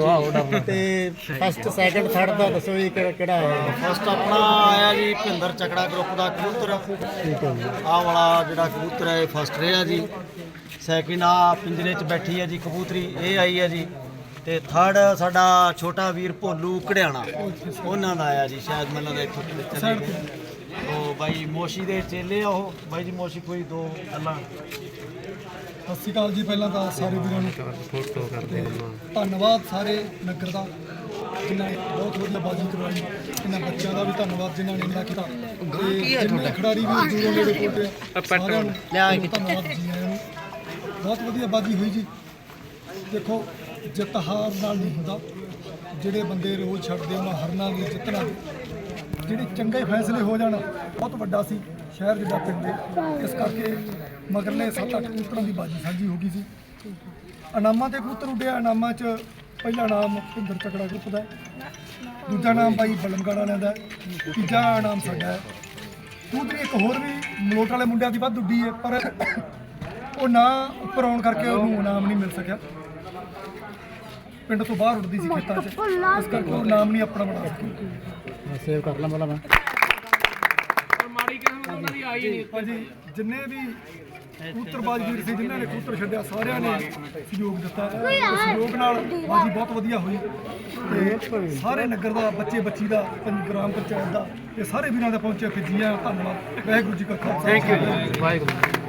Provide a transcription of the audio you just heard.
ਤੇ first second third ਦਾ ਦੱਸੋ ਜੀ ਕਿਹੜਾ ਕਿਹੜਾ ਆਇਆ? ਫਸਟ ਆਪਣਾ ਆਇਆ ਜੀ ਭਿੰਦਰ ਚੱਕੜਾ ਗਰੁੱਪ ਦਾ ਕਬੂਤਰ। ਠੀਕ ਹੈ ਜੀ। ਆਹ ਵਾਲਾ ਜਿਹੜਾ ਕਬੂਤਰ ਹੈ ਫਸਟ ਰਿਹਾ ਜੀ। ਸੈਕਿੰਡ ਆ ਪਿੰਜਰੇ 'ਚ ਬੈਠੀ ਹੈ ਜੀ ਕਬੂਤਰੀ ਇਹ ਆਈ ਹੈ ਜੀ। ਤੇ ਥਰਡ ਸਾਡਾ ਛੋਟਾ ਵੀਰ ਭੋਲੂ ਕੜਿਆਣਾ ਉਹਨਾਂ ਦਾ ਆਇਆ ਜੀ ਸ਼ਾਇਦ ਮੈਨੂੰ ਲੱਗਦਾ ਇੱਥੋਂ ਚਲੇ ਗਏ ਉਹ ਬਾਈ ਮੋਸ਼ੀ ਦੇ ਚੇਲੇ ਆ ਉਹ। ਬਾਈ ਜੀ ਮੋਸ਼ੀ ਕੋਈ ਦੋ ਗੱਲਾਂ। ਸਤਿ ਸ਼੍ਰੀ ਅਕਾਲ ਜੀ ਪਹਿਲਾਂ ਤਾਂ ਸਾਰੇ ਵੀਰਾਂ ਨੂੰ। ਫੋਟੋ ਕਰਦੇ ਧੰਨਵਾਦ ਸਾਰੇ ਨਗਰ ਦਾ ਜਿਨ੍ਹਾਂ ਨੇ ਬਹੁਤ ਵਧੀਆ ਬਾਜੀ ਕਰਵਾਈ। ਇਹਨਾਂ ਬੱਚਿਆਂ ਦਾ ਵੀ ਧੰਨਵਾਦ ਜਿਨ੍ਹਾਂ ਨੇ ਇੰਨਾ ਕੀਤਾ। ਤੇ ਜਿੰਨੇ ਖਿਡਾਰੀ ਵੀ ਦੂਰੋਂ ਨੇੜੇ ਪਹੁੰਚੇ ਸਾਰਿਆਂ ਨੂੰ ਧੰਨਵਾਦ ਜੀ ਆਇਆਂ ਨੂੰ। ਬਹੁਤ ਵਧੀਆ ਬਾਜੀ ਹੋਈ ਜੀ। ਦੇਖੋ ਜਿੱਤ ਹਾਰ ਨਾਲ ਨਹੀਂ ਹੁੰਦਾ। ਜਿਹੜੇ ਬੰਦੇ ਰੋਜ਼ ਛੱਡਦੇ ਉਹਨਾਂ ਹਰਨਾ ਵੀ ਜਿੱਤਣਾ ਵੀ ਜਿਹੜੇ ਚੰਗੇ ਫੈਸਲੇ ਹੋ ਜਾਣ, ਬਹੁਤ ਵੱਡਾ ਸੀ ਸ਼ਹਿਰ ਜਿੱਦਾਂ ਪਿੰਡ ਦੇ। ਇਸ ਕਰਕੇ ਮਗਰਲੇ 7-8 ਕੂਤਰਾਂ ਦੀ ਬਾਜੀ ਸਾਂਝੀ ਹੋ ਗਈ ਸੀ। ਇਨਾਮਾਂ ਤੇ ਕੂਤਰ ਉੱਡਿਆ ਇਨਾਮਾਂ 'ਚ ਪਹਿਲਾ ਨਾਮ ਭਿੰਦਰ ਤਕੜਾ ਗਰੁੱਪ ਦਾ ਦੂਜਾ ਨਾਮ ਬਾਈ ਬਲਮਗੜ ਵਾਲਿਆਂ ਦਾ ਤੀਜਾ ਨਾਮ ਸਾਡਾ ਹੈ। ਕਬੂਤਰੀ ਇੱਕ ਹੋਰ ਵੀ ਮਲੋਟ ਵਾਲੇ ਮੁੰਡਿਆਂ ਦੀ ਵੱਧ ਉੱਡੀ ਹੈ, ਪਰ ਉਹ ਨਾ ਉੱਪਰ ਆਉਣ ਕਰਕੇ ਉਹਨੂੰ ਇਨਾਮ ਨਹੀਂ ਮਿਲ ਸਕਿਆ। ਪਿੰਡ ਤੋਂ ਬਾਹਰ ਉੱਡਦੀ ਸੀ ਖੇਤਾਂ 'ਚ। ਇਸ ਕਰਕੇ ਉਹ ਨਾਮ ਨਹੀਂ ਆਪਣਾ ਬਣਾ ਸਕੀ ਸੇਵ ਕਰ ਲਾਂ ਪਹਿਲਾਂ ਮੈਂ। ਹਾਂਜੀ ਜਿੰਨੇ ਵੀ ਕਬੂਤਰਬਾਜ਼ ਵੀਰ ਸੀ ਜਿਨ੍ਹਾਂ ਨੇ ਕਬੂਤਰ ਛੱਡਿਆ ਸਾਰਿਆਂ ਨੇ ਸਹਿਯੋਗ ਦਿੱਤਾ। ਸਹਿਯੋਗ ਨਾਲ ਬਾਜੀ ਬਹੁਤ ਵਧੀਆ ਹੋਈ। ਤੇ ਸਾਰੇ ਨਗਰ ਦਾ ਬੱਚੇ ਬੱਚੀ ਦਾ ਗ੍ਰਾਮ ਪੰਚਾਇਤ ਦਾ ਤੇ ਸਾਰੇ ਵੀਰਾਂ ਦਾ ਪਹੁੰਚਿਆ ਫਿਜੀਆ ਧੰਨਵਾਦ। ਵਾਹਿਗੁਰੂ ਜੀ ਕਾ ਖਾਲਸਾ। Thank you Waheguru.